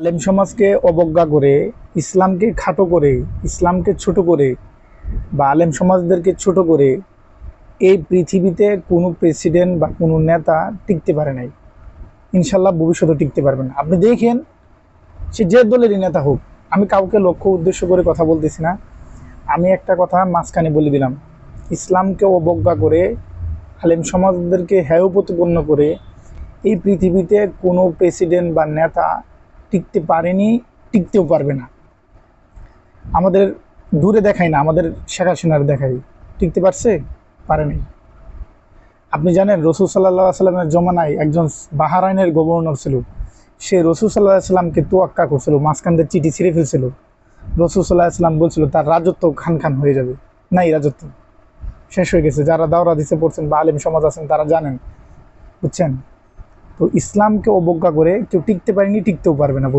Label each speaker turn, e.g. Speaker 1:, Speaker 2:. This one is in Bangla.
Speaker 1: আলেম সমাজকে অবজ্ঞা করে, ইসলামকে খাটো করে, ইসলামকে ছোট করে বা আলেম সমাজদেরকে ছোট করে এই পৃথিবীতে কোনো প্রেসিডেন্ট বা কোনো নেতা টিকতে পারে নাই। ইনশাল্লাহ ভবিষ্যতে টিকতে পারবে না। আপনি দেখেন, সে যে দলেরই নেতা হোক, আমি কাউকে লক্ষ্য উদ্দেশ্য করে কথা বলতেছি না। আমি একটা কথা মাঝখানে বলে দিলাম। ইসলামকে অবজ্ঞা করে, আলেম সমাজদেরকে হেয় প্রতিপন্ন করে এই পৃথিবীতে কোনো প্রেসিডেন্ট বা নেতা টিকতে পারেনি, টিকতেও পারবে না। আমাদের দূরে দেখাই না, আমাদের শেখ হাসিনার দেখাই। টিকতে পারছে? পারেনি আপনি জানেন, রসুল সাল্লাহ সাল্লামের জমানায় একজন বাহারাইনের গভর্নর ছিল। সে রসুল সাল্লাহ সাল্লামকে তোয়াক্কা করছিল, মাঝখান দিয়ে চিঠি ছিঁড়ে ফেলছিল। রসুল সাল্লাহ সাল্লাম বলছিল, তার রাজত্ব খান খান হয়ে যাবে। নাই রাজত্ব। শেষ হয়ে গেছে। যারা দাওরা দিতে পড়ছেন বা আলিম সমাজ আছেন, তারা জানেন। বুঝছেন? তো ইসলামকে অবজ্ঞা করে কেউ টিকতে পারেনি টিকতেও পারবে না।